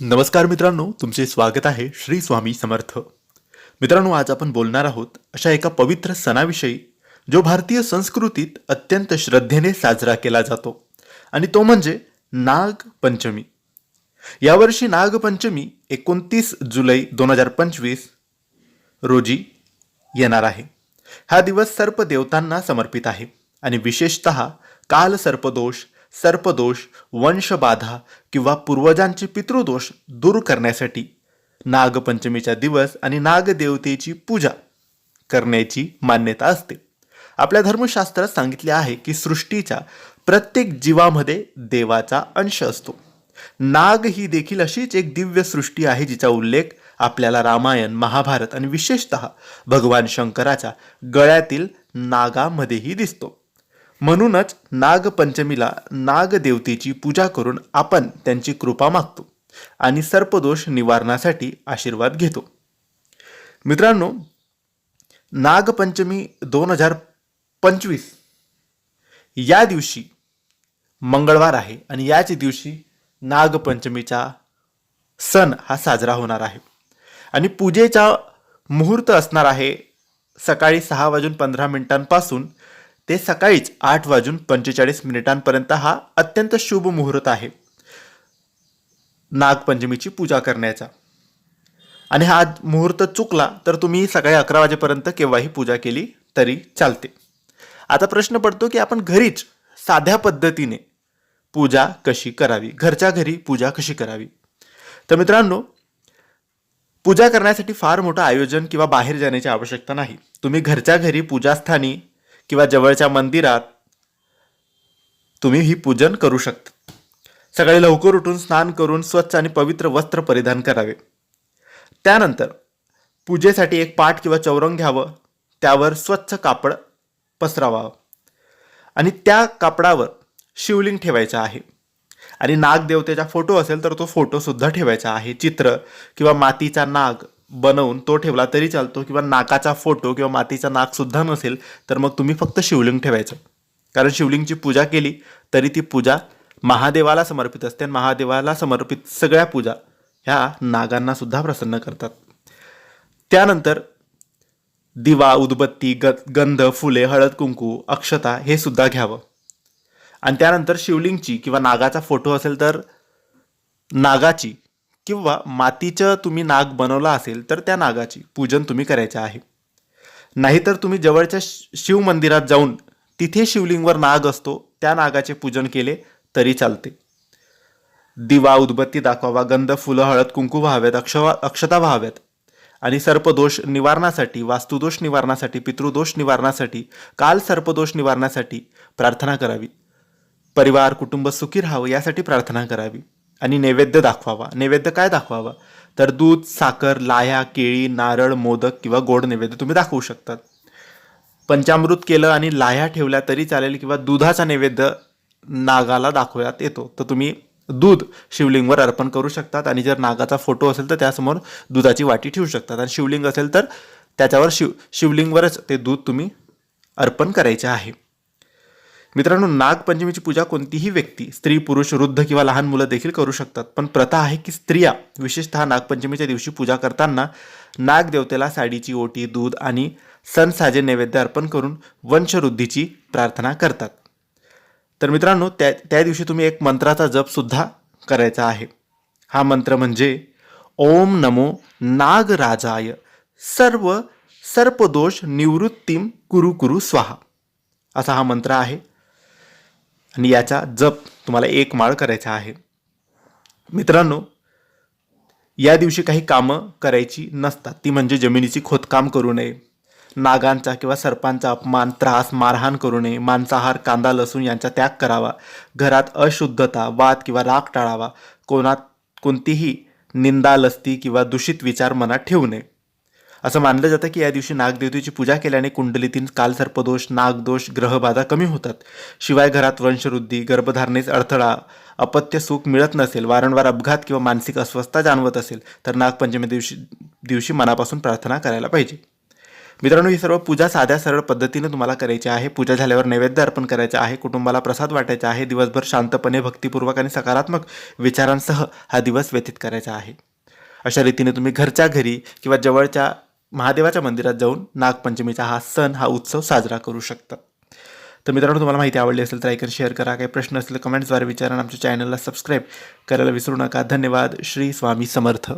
नमस्कार मित्रांनो तुमचे स्वागत आहे श्री स्वामी समर्थ. मित्रांनो आज आपण बोलणार आहोत अशा एका पवित्र सणाविषयी जो भारतीय संस्कृतीत अत्यंत श्रद्धेने साजरा केला जातो आणि तो म्हणजे नागपंचमी. यावर्षी नागपंचमी एकोणतीस जुलै दोन हजार पंचवीस रोजी येणार आहे. हा दिवस सर्प देवतांना समर्पित आहे आणि विशेषत काल सर्पदोष सर्पदोष वंशबाधा किंवा पूर्वजांचे पितृदोष दूर करण्यासाठी नागपंचमीचा दिवस आणि नागदेवतेची पूजा करण्याची मान्यता असते. आपल्या धर्मशास्त्रात सांगितले आहे की सृष्टीच्या प्रत्येक जीवामध्ये देवाचा अंश असतो. नाग ही देखील अशीच एक दिव्य सृष्टी आहे जिचा उल्लेख आपल्याला रामायण महाभारत आणि विशेषतः भगवान शंकराच्या गळ्यातील नागामध्येही दिसतो. म्हणूनच नागपंचमीला नागदेवतेची पूजा करून आपण त्यांची कृपा मागतो आणि सर्पदोष निवारणासाठी आशीर्वाद घेतो. मित्रांनो नागपंचमी दोन हजार पंचवीस या दिवशी मंगळवार आहे आणि याच दिवशी नागपंचमीचा सण हा साजरा होणार आहे. आणि पूजेचा मुहूर्त असणार आहे सकाळी सहा वाजून पंधरा मिनिटांपासून ते सकाळीच आठ वाजून पंचेचाळीस मिनिटांपर्यंत हा अत्यंत शुभ मुहूर्त आहे. नागपंचमीची पूजा करण्याचा. आणि हा मुहूर्त चुकला तर तुम्ही सकाळी अकरा वाजेपर्यंत केव्हाही पूजा केली तरी चालते. आता प्रश्न पडतो की आपण घरीच साध्या पद्धतीने पूजा कशी करावी? घरच्या घरी पूजा कशी करावी? तर मित्रांनो पूजा करण्यासाठी फार मोठं आयोजन किंवा बाहेर जाण्याची आवश्यकता नाही. तुम्ही घरच्या घरी पूजास्थानी किंवा जवळच्या मंदिरात तुम्ही ही पूजन करू शकता. सकाळी लवकर उठून स्नान करून स्वच्छ आणि पवित्र वस्त्र परिधान करावे. त्यानंतर पूजेसाठी एक पाट किंवा चौरंग घ्यावं. त्यावर स्वच्छ कापड पसरावावं. आणि त्या कापडावर शिवलिंग ठेवायचं आहे. आणि नागदेवतेचा फोटो असेल तर तो फोटोसुद्धा ठेवायचा आहे. चित्र किंवा मातीचा नाग. बनवून तो ठेवला तरी चालतो किंवा नाकाचा फोटो किंवा मातीचा नाकसुद्धा नसेल तर मग तुम्ही फक्त शिवलिंग ठेवायचं. कारण शिवलिंगची पूजा केली तरी ती पूजा महादेवाला समर्पित असते आणि महादेवाला समर्पित सगळ्या पूजा ह्या नागांनासुद्धा प्रसन्न करतात. त्यानंतर दिवा उदबत्ती ग गंध फुले हळद कुंकू अक्षता हे सुद्धा घ्यावं. आणि त्यानंतर शिवलिंगची किंवा नागाचा फोटो असेल तर नागाची किंवा मातीचं तुम्ही नाग बनवला असेल तर त्या नागाची पूजन तुम्ही करायचं आहे. नाहीतर तुम्ही जवळच्या शि- शिव मंदिरात जाऊन तिथे शिवलिंगवर नाग असतो त्या नागाचे पूजन केले तरी चालते. दिवा उदबत्ती दाखवावा गंध फुलं हळद कुंकू व्हाव्यात अक्षवा अक्षता व्हाव्यात आणि सर्पदोष निवारणासाठी वास्तुदोष निवारणासाठी पितृदोष निवारणासाठी काल सर्पदोष निवारणासाठी प्रार्थना करावी. परिवार कुटुंब सुखी राहावं यासाठी प्रार्थना करावी. आणि नैवेद्य दाखवावा. नैवेद्य काय दाखवावा? तर दूध साखर लाह्या केळी नारळ मोदक किंवा गोड नैवेद्य तुम्ही दाखवू शकतात. पंचामृत केलं आणि लाह्या ठेवल्या तरी चालेल किंवा दुधाचा नैवेद्य नागाला दाखवण्यात येतो. तर तुम्ही दूध शिवलिंगवर अर्पण करू शकतात आणि जर नागाचा फोटो असेल तर त्यासमोर दुधाची वाटी ठेवू शकतात. आणि शिवलिंग असेल तर त्याच्यावर शिव शिवलिंगवरच ते दूध तुम्ही अर्पण करायचे आहे. मित्रांनो नागपंचमीची पूजा कोणतीही व्यक्ती स्त्री पुरुष वृद्ध किंवा लहान मुलं देखील करू शकतात. पण प्रथा आहे की स्त्रिया विशेषतः नागपंचमीच्या दिवशी पूजा करताना नागदेवतेला साडीची ओटी दूध आणि सण साजे नैवेद्य अर्पण करून वंशवृद्धीची प्रार्थना करतात. तर मित्रांनो त्या त्या दिवशी तुम्ही एक मंत्राचा जपसुद्धा करायचा आहे. हा मंत्र म्हणजे ओम नमो नागराजाय सर्व सर्पदोष निवृत्तीम कुरु कुरु स्वाहा. असा हा मंत्र आहे. आणि याचा जप तुम्हाला एक माळ करायचा आहे. मित्रांनो या दिवशी काही कामं करायची नसतात. ती म्हणजे जमिनीची खोदकाम करू नये नागांचा किंवा सर्पांचा अपमान त्रास मारहाण करू नये मांसाहार कांदा लसूण यांचा त्याग करावा. घरात अशुद्धता वाद किंवा राग टाळावा. कोणात कोणतीही निंदा लस्ती किंवा दूषित विचार मनात ठेवू नये. असं मानलं जातं की या दिवशी नागदेवतेची पूजा केल्याने कुंडलीतील कालसर्पदोष नागदोष ग्रहबाधा कमी होतात. शिवाय घरात वंशवृद्धी गर्भधारणेस अडथळा अपत्य सुख मिळत नसेल वारंवार अपघात किंवा मानसिक अस्वस्थता जाणवत असेल तर नागपंचमी दिवशी दिवशी मनापासून प्रार्थना करायला पाहिजे. मित्रांनो ही सर्व पूजा साध्या सरळ पद्धतीने तुम्हाला करायची आहे. पूजा झाल्यावर नैवेद्य अर्पण करायचं आहे कुटुंबाला प्रसाद वाटायचा आहे दिवसभर शांतपणे भक्तिपूर्वक आणि सकारात्मक विचारांसह हा दिवस व्यतीत करायचा आहे. अशा रीतीने तुम्ही घरच्या घरी किंवा जवळच्या महादेवाच्या मंदिरात जाऊन नागपंचमीचा हा सण हा उत्सव साजरा करू शकता. तर मित्रांनो तुम्हाला माहिती आवडली असेल तर ऐकून शेअर करा. काही प्रश्न असतील कमेंट्सद्वारे विचारा आमच्या चॅनलला सबस्क्राईब करायला विसरू नका. धन्यवाद. श्री स्वामी समर्थ.